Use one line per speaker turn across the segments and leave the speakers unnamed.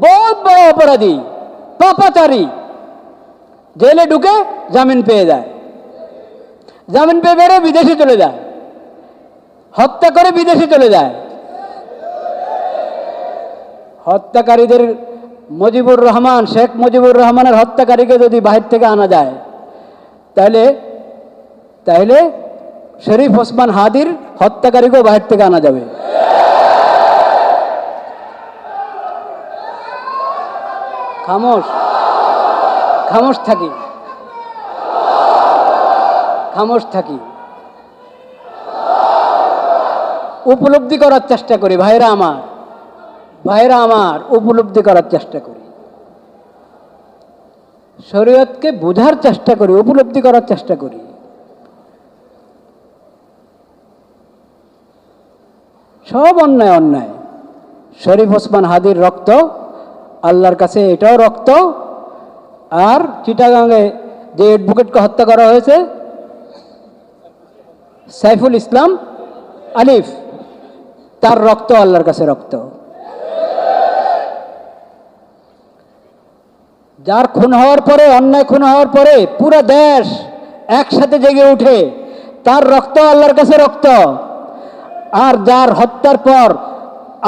বহুত বড় অপরাধী, পাপাচারী। জেলে ঢুকে জামিন পেয়ে যায়। জামিন পেয়ে বেরো বিদেশে চলে যায়। হত্যা করে বিদেশে চলে যায়। হত্যাকারীদের মুজিবুর রহমান, শেখ মুজিবুর রহমানের হত্যাকারীকে যদি বাহির থেকে আনা যায়, তাহলে তাহলে শরীফ ওসমান হাদির হত্যাকারীকেও বাহির থেকে আনা যাবে। খামোশ। খামোশ থাকি। খামোশ থাকি। উপলব্ধি করার চেষ্টা করি ভাইরা আমার। ভাইরা আমার, উপলব্ধি করার চেষ্টা করি। শরীয়তকে বোঝার চেষ্টা করি, উপলব্ধি করার চেষ্টা করি। সব অন্যায় অন্যায়। শরীফ ওসমান হাদির রক্ত আল্লাহর কাছে এটাও রক্ত। আর চিটাগাঙে যে অ্যাডভোকেটকে হত্যা করা হয়েছে, সাইফুল ইসলাম আলিফ, তার রক্ত আল্লাহর কাছে রক্ত। যার খুন হওয়ার পরে, অন্যায় খুন হওয়ার পরে পুরো দেশ একসাথে জেগে উঠে, তার রক্ত আল্লাহর কাছে রক্ত। আর যার হত্যার পর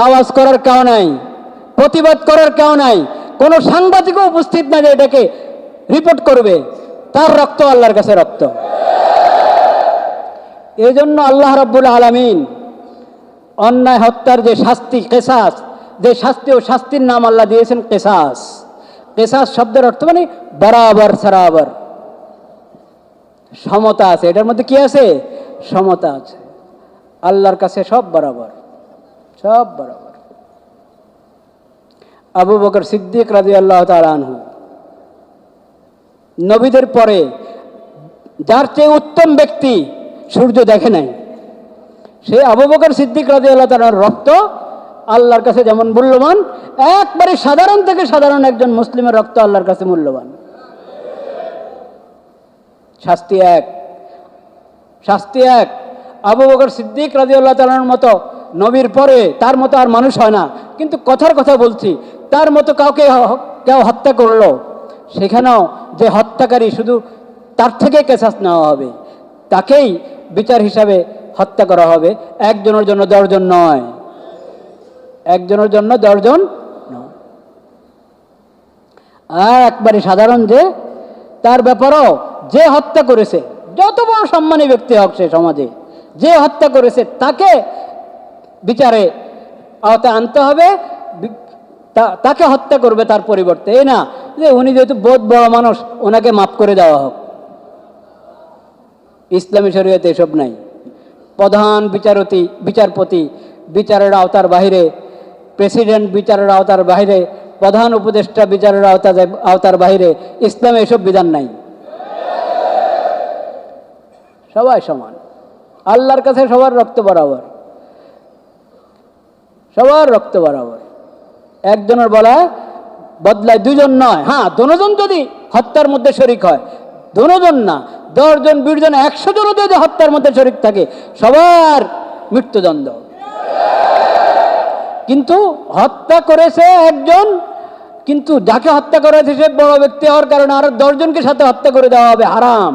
আওয়াজ করার নাই। প্রতিবাদ করার কেউ নাই। কোনো সাংবাদিকও উপস্থিত না যে এটাকে রিপোর্ট করবে। তার রক্ত আল্লাহর কাছে রক্ত। এই জন্য আল্লাহ রব্বুল আলমিন অন্যায় হত্যার যে শাস্তি, কেসাস, যে শাস্তি ও শাস্তির নাম আল্লাহ দিয়েছেন কেসাস। কেসাস শব্দের অর্থ মানে বরাবর, সরাবর। সমতা আছে। এটার মধ্যে কি আছে? সমতা আছে। আল্লাহর কাছে সব বরাবর। সব বরাবর। আবু বকর সিদ্দিক রাজি আল্লাহ তালহু নবীদের পরে যার চেয়ে উত্তম ব্যক্তি সূর্য দেখে নাই। সেই আবু বকর সিদ্দিক রাজি আল্লাহ তালার রক্ত আল্লাহর কাছে যেমন মূল্যবান, একবারে সাধারণ থেকে সাধারণ একজন মুসলিমের রক্ত আল্লাহর কাছে মূল্যবান। শাস্তি এক। শাস্তি এক। আবু বকর সিদ্দিক রাজি আল্লাহ তালার মতো নবীর পরে তার মতো আর মানুষ হয় না। কিন্তু কথার কথা বলছি তার মতো কাউকে কেউ হত্যা করল, সেখানেও যে হত্যাকারী শুধু তার থেকে কেসাস নেওয়া হবে, তাকেই বিচার হিসাবে হত্যা করা হবে। একজনের জন্য দশজন নয়। একজনের জন্য দশজন নয়। আর একবারে সাধারণ যে, তার ব্যাপারও যে হত্যা করেছে, যত বড় সম্মানী ব্যক্তি হোক সে সমাজে, যে হত্যা করেছে, তাকে বিচারে আওতায় আনতে হবে। তাকে হত্যা করবে তার পরিবর্তে। এই না, যে উনি যেহেতু বোধ বড় মানুষ, ওনাকে মাফ করে দেওয়া হোক। ইসলামী শরীয়তে এসব নাই। প্রধান বিচারতি, বিচারপতি, বিচারের আওতার বাইরে প্রেসিডেন্ট বিচারের আওতার বাহিরে, প্রধান উপদেষ্টা বিচারের আওতা আওতার বাহিরে, ইসলামে এসব বিধান নাই। সবাই সমান। আল্লাহর কাছে সবার রক্ত বরাবর। সবার রক্ত বরাবর। একজনের বলা, বদলায় দুজন নয়। হ্যাঁ দনোজন যদি হত্যার মধ্যে শরিক হয় দনোজন না, দশজন, বিশজন একশো জনও যদি হত্যার মধ্যে শরিক থাকে, সবার মৃত্যুদণ্ড। কিন্তু হত্যা করেছে একজন, কিন্তু যাকে হত্যা করেছে সে বড় ব্যক্তি হওয়ার কারণে আরও দশজনকে সাথে হত্যা করে দেওয়া হবে, হারাম।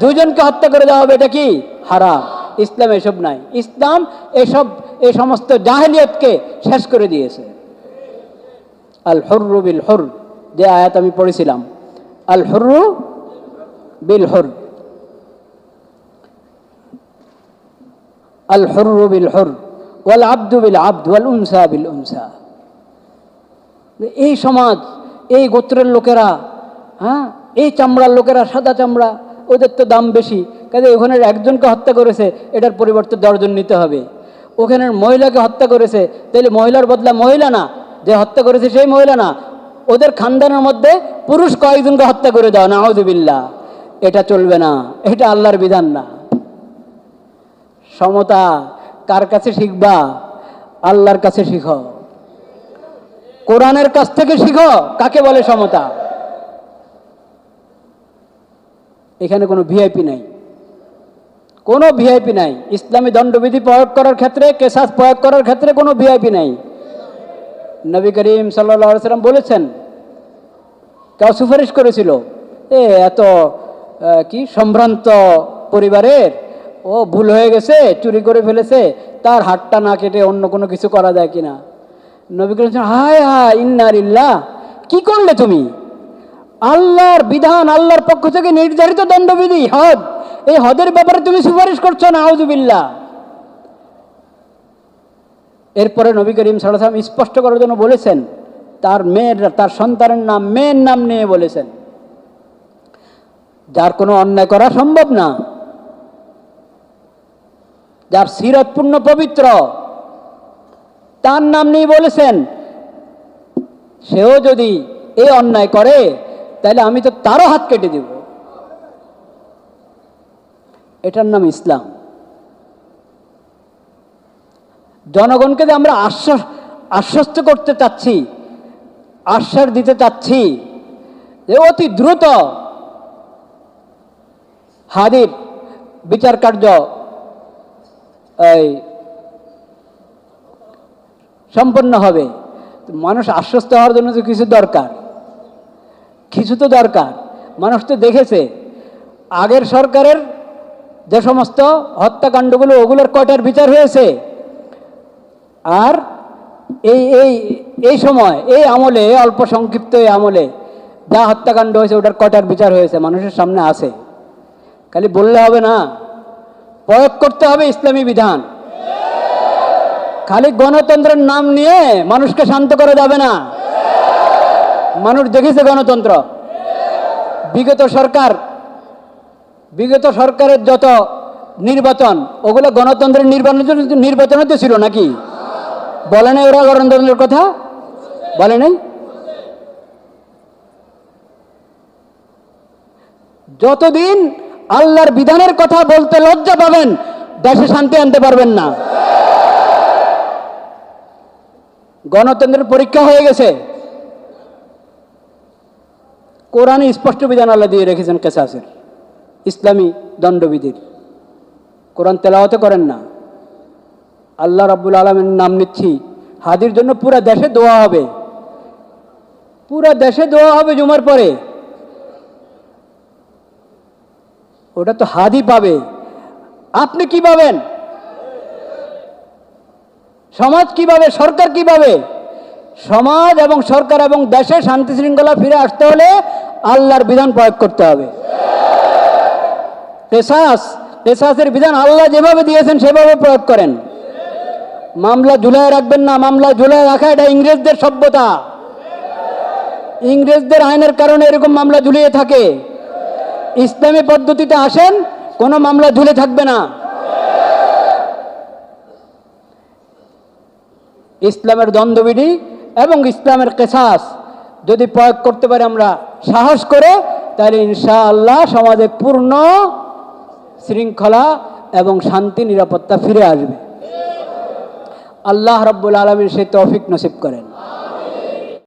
দুজনকে হত্যা করে দেওয়া হবে, এটা কি? হারাম। ইসলাম এসব নাই। ইসলাম এসব এই সমস্ত জাহেলিয়তকে শেষ করে দিয়েছে। আল হর্রু বিল হর যে আয়াত আমি পড়েছিলাম। আল হর্রু বিল হর আল হর্রু বিল হর ওয়াল আব্দু বিল আব্দ ওয়াল উনসা বিল উনসা এই সমাজ, এই গোত্রের লোকেরা হ্যাঁ? এই চামড়ার লোকেরা সাদা চামড়া, ওদের তো দাম বেশি। কাজে ওখানে একজনকে হত্যা করেছে, এটার পরিবর্তে দশজন নিতে হবে। ওখানের মহিলাকে হত্যা করেছে তাহলে মহিলার বদলা মহিলা না যে হত্যা করেছে সেই মহিলা না, ওদের খানদানের মধ্যে পুরুষ কয়েকজনকে হত্যা করে দাও না আউদুবিল্লা এটা চলবে না, এটা আল্লাহর বিধান না। সমতা কার কাছে শিখবা? আল্লাহর কাছে শিখো। কোরআনের কাছ থেকে শিখো, কাকে বলে সমতা? এখানে কোনো ভিআইপি নাই। কোনো ভিআইপি নাই। ইসলামী দণ্ডবিধি প্রয়োগ করার ক্ষেত্রে, কেসাস প্রয়োগ করার ক্ষেত্রে কোনো ভিআইপি নাই। নবী করিম সাল্লা সাল্লাম বলেছেন, কেউ সুপারিশ করেছিল, এ, এত কি সম্ভ্রান্ত পরিবারের, ও ভুল হয়ে গেছে, চুরি করে ফেলেছে, তার হাতটা না কেটে অন্য কোনো কিছু করা যায় কিনা? নবী করিম হায় হায় ইন্নারিল্লাহ কি করলে তুমি? আল্লাহর বিধান, আল্লাহর পক্ষ থেকে নির্ধারিত দণ্ডবিধি হদ এই হদের ব্যাপারে তুমি সুপারিশ করছ না আউজুবিল্লাহ এরপরে নবী করিম সাল্লাম স্পষ্ট করার জন্য বলেছেন, তার মেয়ের, তার সন্তানের নাম মেয়ের নাম নিয়ে বলেছেন। যার কোনো অন্যায় করা সম্ভব না। যার সিরতপূর্ণ পবিত্র, তার নাম নিয়ে বলেছেন। সেও যদি এই অন্যায় করে, তাহলে আমি তো তারও হাত কেটে দেব। এটার নাম ইসলাম। জনগণকে যে আমরা আশ্বাস, আশ্বস্ত করতে চাচ্ছি, আশ্বাস দিতে চাচ্ছি যে অতি দ্রুত হাদির বিচার কার্য, এই, সম্পন্ন হবে। মানুষ আশ্বস্ত হওয়ার জন্য তো কিছু দরকার। কিছু তো দরকার। মানুষ তো দেখেছে, আগের সরকারের যে সমস্ত হত্যাকাণ্ডগুলো, ওগুলোর কয়টার বিচার হয়েছে? আর এই এই এই সময়, এই আমলে অল্প সংক্ষিপ্ত এই আমলে যা হত্যাকাণ্ড হয়েছে, ওটার কটার বিচার হয়েছে, মানুষের সামনে আছে। খালি বললে হবে না। প্রয়োগ করতে হবে ইসলামী বিধান। খালি গণতন্ত্রের নাম নিয়ে মানুষকে শান্ত করা যাবে না। মানুষ দেখেছে গণতন্ত্র। বিগত সরকার, বিগত সরকারের যত নির্বাচন, ওগুলো গণতন্ত্রের নির্বাচন নির্বাচনে তো ছিল নাকি? বলে নাই ওরা গণতন্ত্রের কথা? বলে নাই? যতদিন আল্লাহর বিধানের কথা বলতে লজ্জা পাবেন, দেশে শান্তি আনতে পারবেন না। গণতন্ত্রের পরীক্ষা হয়ে গেছে। কোরআনে স্পষ্ট বিধান আল্লাহ দিয়ে রেখেছেন কেসাসের। ইসলামী দণ্ডবিধির। কোরআন তেলাওয়াতে করেন না। আল্লাহ রাব্বুল আলমের নাম নিচ্ছি। হাদির জন্য পুরা দেশে দোয়া হবে। পুরা দেশে দোয়া হবে জুমার পরে। ওটা তো হাদি পাবে। আপনি কি পাবেন সমাজ কীভাবে সরকার কীভাবে সমাজ এবং সরকার এবং দেশে শান্তি শৃঙ্খলা ফিরে আসতে হলে আল্লাহর বিধান প্রয়োগ করতে হবে। পেশাস পেশাসের বিধান আল্লাহ যেভাবে দিয়েছেন সেভাবে প্রয়োগ করেন। মামলা ঝুলায় রাখবেন না, মামলা ঝুলায় রাখা, এটা ইংরেজদের সভ্যতা। ইংরেজদের আইনের কারণে এরকম মামলা ঝুলিয়ে থাকে। ইসলামী পদ্ধতিতে আসেন, কোনো মামলা ঝুলে থাকবে না। ইসলামের দ্বন্দ্ববিধি এবং ইসলামের কেসাস, যদি প্রয়োগ করতে পারি আমরা সাহস করে, তাহলে ইনশাআল্লাহ সমাজে পূর্ণ শৃঙ্খলা এবং শান্তি, নিরাপত্তা ফিরে আসবে। আল্লাহ রব্বুল আলমীর সে তৌফিক নসিব করেন।